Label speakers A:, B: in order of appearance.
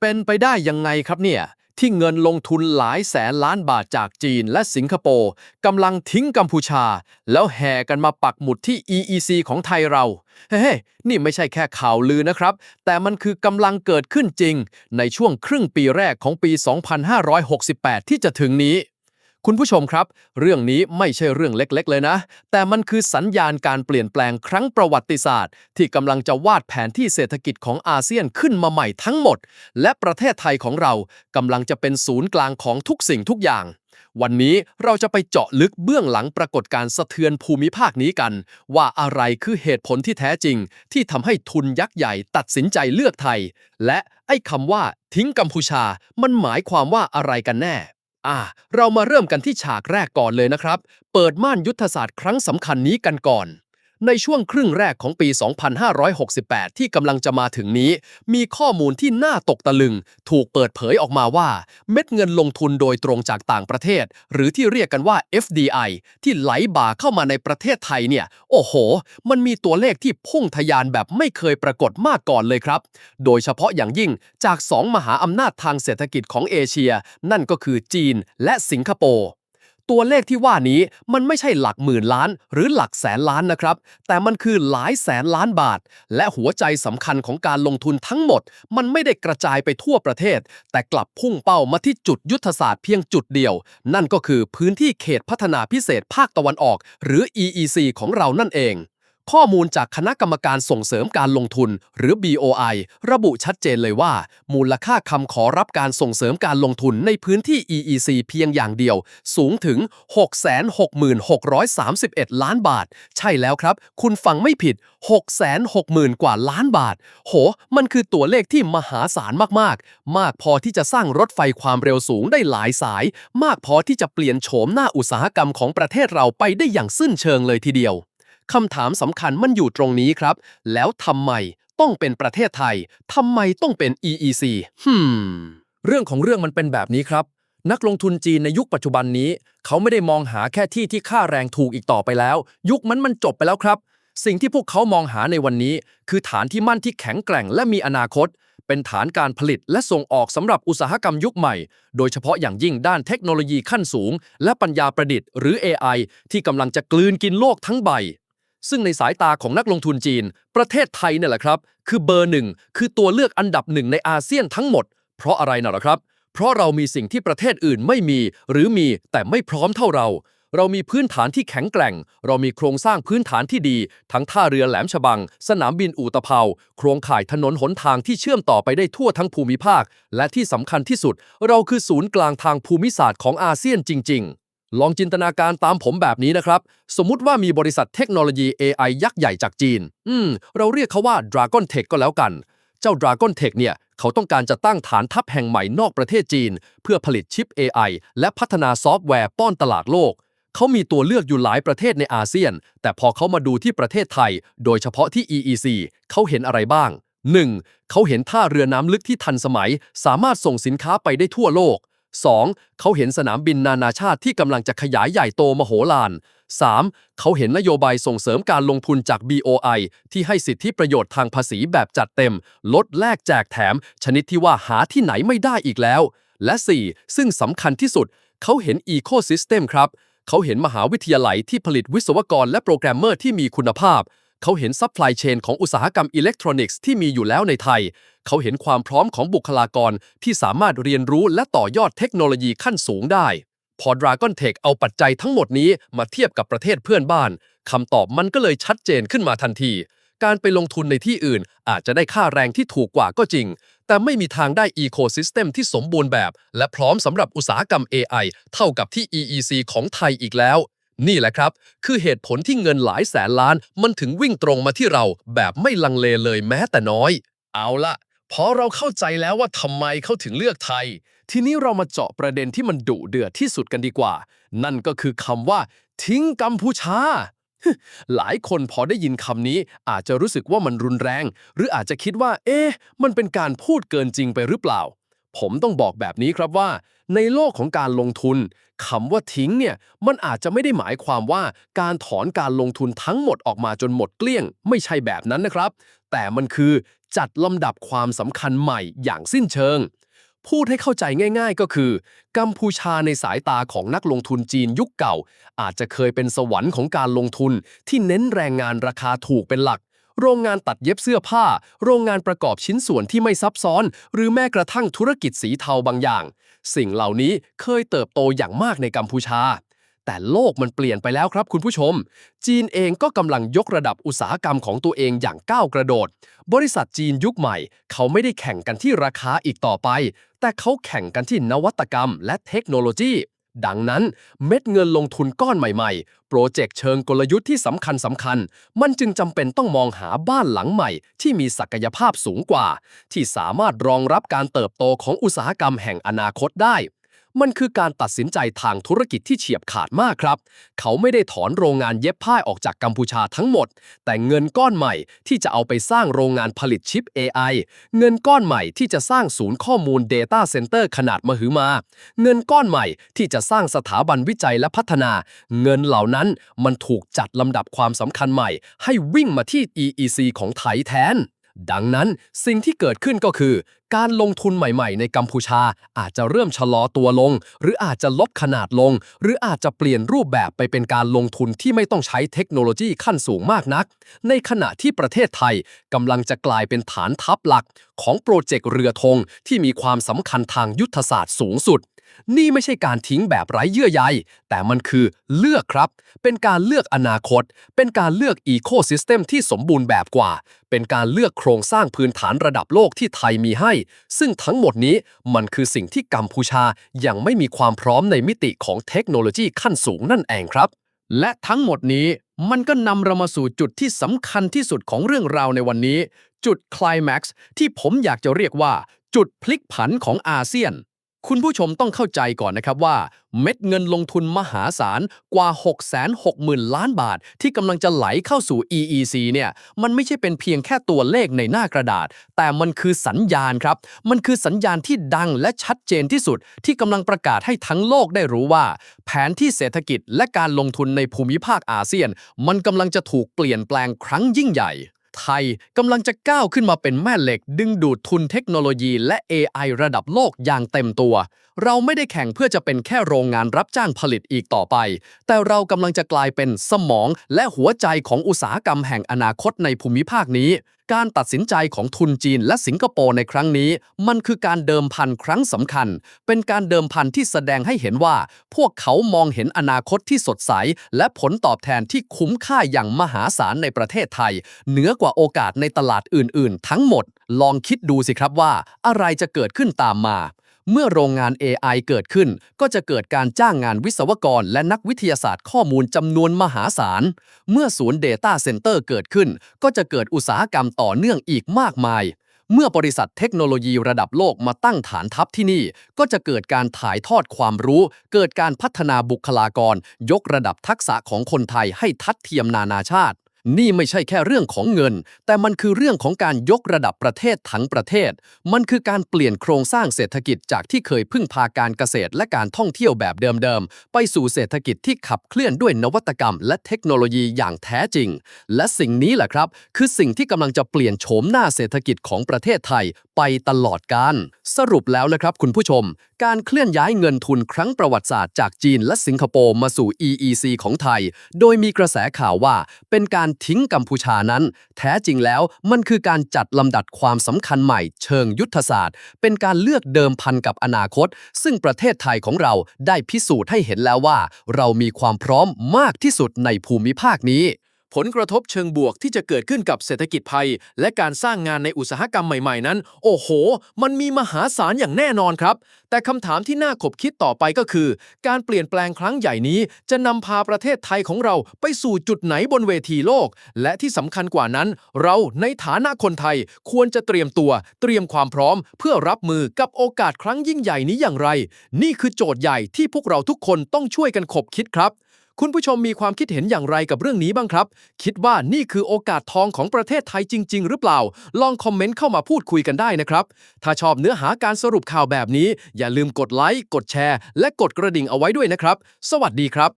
A: เป็นไปได้ยังไงครับเนี่ย ที่เงินลงทุนหลายแสนล้านบาทจากจีนและสิงคโปร์กำลังทิ้งกัมพูชา แล้วแห่กันมาปักหมุดที่ EEC ของไทยเรา เฮ้ยนี่ไม่ใช่แค่ข่าวลือนะครับ แต่มันคือกำลังเกิดขึ้นจริง ในช่วงครึ่งปีแรกของปี 2568 ที่จะถึงนี้ คุณผู้ชมครับ เรื่องนี้ไม่ใช่เรื่องเล็กๆ เลยนะ แต่มันคือสัญญาณการเปลี่ยนแปลงครั้งประวัติศาสตร์ ที่กำลังจะวาดแผนที่เศรษฐกิจของอาเซียนขึ้นมาใหม่ทั้งหมด และประเทศไทยของเรากำลังจะเป็นศูนย์กลางของทุกสิ่งทุกอย่างวันนี้เราจะไปเจาะลึกเบื้องหลังปรากฏการสะเทือนภูมิภาคนี้กัน ว่าอะไรคือเหตุผลที่แท้จริง ที่ทำให้ทุนยักษ์ใหญ่ตัดสินใจเลือกไทย และไอ้คำว่าทิ้งกัมพูชามันหมายความว่าอะไรกันแน่ อ่า เรามาเริ่มกันที่ฉากแรกก่อนเลยนะครับ เปิดม่านยุทธศาสตร์ครั้งสำคัญนี้กันก่อน ในช่วงครึ่งแรกของปี 2568 ที่กำลังจะมาถึงนี้ มีข้อมูลที่น่าตกตะลึง ถูกเปิดเผยออกมาว่า เม็ดเงินลงทุนโดยตรงจากต่างประเทศ หรือที่เรียกกันว่า FDI ที่ไหลบ่าเข้ามาในประเทศไทยเนี่ย โอ้โห มันมีตัวเลขที่พุ่งทะยานแบบไม่เคยปรากฏมาก่อนเลยครับ โดยเฉพาะอย่างยิ่งจากสองมหาอำนาจทางเศรษฐกิจของเอเชีย นั่นก็คือจีนและสิงคโปร์ ตัวเลขที่ว่านี้มันไม่ใช่หลักหมื่นล้าน หรือหลักแสนล้านนะครับ แต่มันคือหลายแสนล้านบาท และหัวใจสำคัญของการลงทุนทั้งหมด มันไม่ได้กระจายไปทั่วประเทศ แต่กลับพุ่งเป้ามาที่จุดยุทธศาสตร์เพียงจุดเดียว นั่นก็คือพื้นที่เขตพัฒนาพิเศษภาคตะวันออก หรือ EEC ของเรานั่นเอง ข้อมูลจากคณะกรรมการส่งเสริมการลงทุน หรือ BOI ระบุชัดเจนเลยว่า มูลค่าคำขอรับการส่งเสริมการลงทุนในพื้นที่ EEC เพียงอย่างเดียว สูงถึง 666,631 ล้านบาท ใช่แล้วครับ คุณฟังไม่ผิด 660,000 กว่าล้านบาท โห มันคือตัวเลขที่มหาศาลมากๆ มากพอที่จะสร้างรถไฟความเร็วสูงได้หลายสาย มากพอที่จะเปลี่ยนโฉมหน้าอุตสาหกรรมของประเทศเราไปได้อย่างสิ้นเชิงเลยทีเดียว คำถามสำคัญมันอยู่ตรงนี้ครับ แล้วทำไมต้องเป็นประเทศไทยทำไมต้องเป็น EEC ฮึม
B: เรื่องของเรื่องมันเป็นแบบนี้ครับ นักลงทุนจีนในยุคปัจจุบันนี้ เขาไม่ได้มองหาแค่ที่ที่ค่าแรงถูกอีกต่อไปแล้ว ยุคมันมันจบไปแล้วครับ สิ่งที่พวกเขามองหาในวันนี้ คือฐานที่มั่นที่แข็งแกร่งและมีอนาคต เป็นฐานการผลิตและส่งออกสำหรับอุตสาหกรรมยุคใหม่ โดยเฉพาะอย่างยิ่งด้านเทคโนโลยีขั้นสูง และปัญญาประดิษฐ์หรือ AI ที่กำลังจะกลืนกินโลกทั้งใบ ซึ่งในสายตาของนักลงทุนจีน ประเทศไทยเนี่ยแหละครับ คือเบอร์หนึ่งคือตัวเลือกอันดับหนึ่งในอาเซียนทั้งหมด เพราะอะไรน่ะหรอครับ เพราะเรามีสิ่งที่ประเทศอื่นไม่มี หรือมีแต่ไม่พร้อมเท่าเรา เรามีพื้นฐานที่แข็งแกร่ง เรามีโครงสร้างพื้นฐานที่ดี ทั้งท่าเรือแหลมฉบัง สนามบินอู่ตะเภา โครงข่ายถนนหนทางที่เชื่อมต่อไปได้ทั่วทั้งภูมิภาค และที่สำคัญที่สุด เราคือศูนย์กลางทางภูมิศาสตร์ของอาเซียนจริง ๆ ลองจินตนาการตามผมแบบนี้นะครับ สมมุติว่ามีบริษัทเทคโนโลยี AI ยักษ์ใหญ่จากจีน อืม เราเรียกเขาว่า Dragon Tech ก็แล้วกัน เจ้า Dragon Tech เนี่ย เขาต้องการจะตั้งฐานทัพแห่งใหม่นอกประเทศจีน เพื่อผลิตชิป AI และพัฒนาซอฟต์แวร์ป้อนตลาดโลก เขามีตัวเลือกอยู่หลายประเทศในอาเซียน แต่พอเขามาดูที่ประเทศไทย โดยเฉพาะที่ EEC เขาเห็นอะไรบ้าง 1. เขาเห็นท่าเรือน้ำลึกที่ทันสมัย สามารถส่งสินค้าไปได้ทั่วโลก 2. เขาเห็นสนามบินนานาชาติที่กำลังจะขยายใหญ่โตมโหฬาร 3. เขาเห็นนโยบายส่งเสริมการลงทุนจาก BOI ที่ให้สิทธิประโยชน์ทางภาษีแบบจัดเต็ม ลดแลกแจกแถม ชนิดที่ว่าหาที่ไหนไม่ได้อีกแล้ว และ 4. ซึ่งสำคัญที่สุด เขาเห็น Ecosystem ครับ เขาเห็นมหาวิทยาลัยที่ผลิตวิศวกรและโปรแกรมเมอร์ที่มีคุณภาพ เขาเห็นซัพพลายเชนของอุตสาหกรรมอิเล็กทรอนิกส์ที่มีอยู่แล้วในไทย เขาเห็นความพร้อมของบุคลากรที่สามารถเรียนรู้และต่อยอดเทคโนโลยีขั้นสูงได้ พอ Dragon Tech เอาปัจจัยทั้งหมดนี้มาเทียบกับประเทศเพื่อนบ้านคำตอบมันก็เลยชัดเจนขึ้นมาทันที การไปลงทุนในที่อื่นอาจจะได้ค่าแรงที่ถูกกว่าก็จริง แต่ไม่มีทางได้ Ecosystem ที่สมบูรณ์แบบ และพร้อมสำหรับอุตสาหกรรม AI เท่ากับที่ EEC ของไทยอีกแล้วนี่แหละครับ คือเหตุผลที่เงินหลายแสนล้าน มันถึงวิ่งตรงมาที่เราแบบไม่ลังเลเลยแม้แต่น้อย
A: เอาละ พอเราเข้าใจแล้วว่าทำไมเขาถึงเลือกไทย ทีนี้เรามาเจาะประเด็นที่มันดุเดือดที่สุดกันดีกว่า นั่นก็คือคำว่า ทิ้งกัมพูชา หลายคนพอได้ยินคำนี้อาจจะรู้สึกว่ามันรุนแรง หรืออาจจะคิดว่า เอ๊ะ มันเป็นการพูดเกินจริงไปหรือเปล่า ผมต้องบอกแบบนี้ครับว่า ในโลกของการลงทุนคำว่าทิ้งเนี่ยมันอาจจะไม่ได้หมายความว่าการถอนการลงทุนทั้งหมดออกมาจนหมดเกลี้ยง ไม่ใช่แบบนั้นนะครับ
B: แต่มันคือจัดลำดับความสำคัญใหม่อย่างสิ้นเชิง พูดให้เข้าใจง่าย ๆ ก็คือ กัมพูชาในสายตาของนักลงทุนจีนยุคเก่า อาจจะเคยเป็นสวรรค์ของการลงทุนที่เน้นแรงงานราคาถูกเป็นหลัก โรงงานตัดเย็บเสื้อผ้า โรงงานประกอบชิ้นส่วนที่ไม่ซับซ้อน หรือแม้กระทั่งธุรกิจสีเทาบางอย่าง สิ่งเหล่านี้เคยเติบโตอย่างมากในกัมพูชา แต่โลกมันเปลี่ยนไปแล้วครับคุณผู้ชม จีนเองก็กำลังยกระดับอุตสาหกรรมของตัวเองอย่างก้าวกระโดด บริษัทจีนยุคใหม่ เขาไม่ได้แข่งกันที่ราคาอีกต่อไป แต่เขาแข่งกันที่นวัตกรรมและเทคโนโลยี ดังนั้นเม็ดเงินลงทุนก้อนใหม่ๆ โปรเจกต์เชิงกลยุทธ์ที่สำคัญสำคัญ มันจึงจำเป็นต้องมองหาบ้านหลังใหม่ ที่มีศักยภาพสูงกว่า ที่สามารถรองรับการเติบโตของอุตสาหกรรมแห่งอนาคตได้ มันคือการตัดสินใจทางธุรกิจที่เฉียบขาดมากครับ เขาไม่ได้ถอนโรงงานเย็บผ้าออกจากกัมพูชาทั้งหมด แต่เงินก้อนใหม่ที่จะเอาไปสร้างโรงงานผลิตชิป AI เงินก้อนใหม่ที่จะสร้างศูนย์ข้อมูล Data Center ขนาดมหึมา เงินก้อนใหม่ที่จะสร้างสถาบันวิจัยและพัฒนา เงินเหล่านั้นมันถูกจัดลำดับความสำคัญใหม่ ให้วิ่งมาที่ EEC ของไทยแทน ดังนั้นสิ่งที่เกิดขึ้นก็คือ การลงทุนใหม่ๆ ในกัมพูชาอาจจะเริ่มชะลอตัวลง หรืออาจจะลดขนาดลง หรืออาจจะเปลี่ยนรูปแบบไปเป็นการลงทุนที่ไม่ต้องใช้เทคโนโลยีขั้นสูงมากนัก ในขณะที่ประเทศไทยกำลังจะกลายเป็นฐานทัพหลัก ของโปรเจกต์เรือธงที่มีความสำคัญทางยุทธศาสตร์สูงสุด นี่ไม่ใช่การทิ้งแบบไร้เยื่อใย แต่มันคือเลือกครับ เป็นการเลือกอนาคต เป็นการเลือกอีโคซิสเต็มที่สมบูรณ์แบบกว่า เป็นการเลือกโครงสร้างพื้นฐานระดับโลกที่ไทยมีให้ ซึ่งทั้งหมดนี้มันคือสิ่งที่กัมพูชายังไม่มีความพร้อมในมิติของเทคโนโลยีขั้นสูงนั่นเองครับ
A: และทั้งหมดนี้มันก็นำเรามาสู่จุดที่สำคัญที่สุดของเรื่องราวในวันนี้ จุดคลแม็กซ์ที่ผมอยากจะเรียกว่า จุดพลิกผันของอาเซียน คุณผู้ชมต้องเข้าใจก่อนนะครับว่า เม็ดเงินลงทุนมหาศาลกว่า 660,000 ล้านบาท ที่กำลังจะไหลเข้าสู่ EEC เนี่ยมันไม่ใช่เป็นเพียงแค่ตัวเลขในหน้ากระดาษ แต่มันคือสัญญาณครับ มันคือสัญญาณที่ดังและชัดเจนที่สุด ที่กำลังประกาศให้ทั้งโลกได้รู้ว่า แผนที่เศรษฐกิจและการลงทุนในภูมิภาคอาเซียน มันกำลังจะถูกเปลี่ยนแปลงครั้งยิ่งใหญ่ ไทยกำลังจะก้าวขึ้นมาเป็นแม่เหล็ก ดึงดูดทุนเทคโนโลยีและ AI ระดับโลกอย่างเต็มตัว เราไม่ได้แข่งเพื่อจะเป็นแค่โรงงานรับจ้างผลิตอีกต่อไป แต่เรากำลังจะกลายเป็นสมองและหัวใจของอุตสาหกรรมแห่งอนาคตในภูมิภาคนี้ การตัดสินใจของทุนจีนและสิงคโปร์ในครั้งนี้ มันคือการเดิมพันครั้งสำคัญ เป็นการเดิมพันที่แสดงให้เห็นว่า พวกเขามองเห็นอนาคตที่สดใส และผลตอบแทนที่คุ้มค่าอย่างมหาศาลในประเทศไทย เหนือกว่าโอกาสในตลาดอื่น ๆ ทั้งหมด ลองคิดดูสิครับว่า อะไรจะเกิดขึ้นตามมา เมื่อโรงงาน AI เกิดขึ้น ก็จะเกิดการจ้างงานวิศวกรและนักวิทยาศาสตร์ข้อมูลจำนวนมหาศาล เมื่อศูนย์ Data Center เกิดขึ้น ก็จะเกิดอุตสาหกรรมต่อเนื่องอีกมากมาย เมื่อบริษัทเทคโนโลยีระดับโลกมาตั้งฐานทัพที่นี่ ก็จะเกิดการถ่ายทอดความรู้ เกิดการพัฒนาบุคลากร ยกระดับทักษะของคนไทยให้ทัดเทียมนานาชาติ นี่ไม่ใช่แค่เรื่องของเงิน แต่มันคือเรื่องของการยกระดับประเทศทั้งประเทศ มันคือการเปลี่ยนโครงสร้างเศรษฐกิจจากที่เคยพึ่งพาการเกษตรและการท่องเที่ยวแบบเดิมๆ ไปสู่เศรษฐกิจที่ขับเคลื่อนด้วยนวัตกรรม และเทคโนโลยีอย่างแท้จริง และสิ่งนี้แหละครับ คือสิ่งที่กำลังจะเปลี่ยนโฉมหน้าเศรษฐกิจของประเทศไทยไปตลอดกาลสรุปแล้วนะครับคุณผู้ชม การเคลื่อนย้ายเงินทุนครั้งประวัติศาสตร์จากจีนและสิงคโปร์มาสู่ EEC ของไทย โดยมีกระแสข่าวว่าเป็นการการทิ้งกัมพูชานั้น แท้จริงแล้วมันคือการจัดลำดับความสำคัญใหม่เชิงยุทธศาสตร์ เป็นการเลือกเดิมพันกับอนาคต ซึ่งประเทศไทยของเราได้พิสูจน์ให้เห็นแล้วว่า เรามีความพร้อมมากที่สุดในภูมิภาคนี้ ผลกระทบเชิงบวกที่จะเกิดขึ้นกับเศรษฐกิจไทย และการสร้างงานในอุตสาหกรรมใหม่ๆนั้น โอ้โห มันมีมหาศาลอย่างแน่นอนครับ แต่คำถามที่น่าขบคิดต่อไปก็คือ การเปลี่ยนแปลงครั้งใหญ่นี้ จะนำพาประเทศไทยของเราไปสู่จุดไหนบนเวทีโลก และที่สำคัญกว่านั้น เราในฐานะคนไทยควรจะเตรียมตัว เตรียมความพร้อม เพื่อรับมือกับโอกาสครั้งยิ่งใหญ่นี้อย่างไร นี่คือโจทย์ใหญ่ที่พวกเราทุกคนต้องช่วยกันขบคิดครับ คุณผู้ชมมีความคิดเห็นอย่างไรกับเรื่องนี้บ้างครับ คิดว่านี่คือโอกาสทองของประเทศไทยจริง ๆ หรือเปล่า ลองคอมเมนต์เข้ามาพูดคุยกันได้นะครับ ถ้าชอบเนื้อหาการสรุปข่าวแบบนี้ อย่าลืมกดไลค์ กดแชร์ และกดกระดิ่งเอาไว้ด้วยนะครับ สวัสดีครับ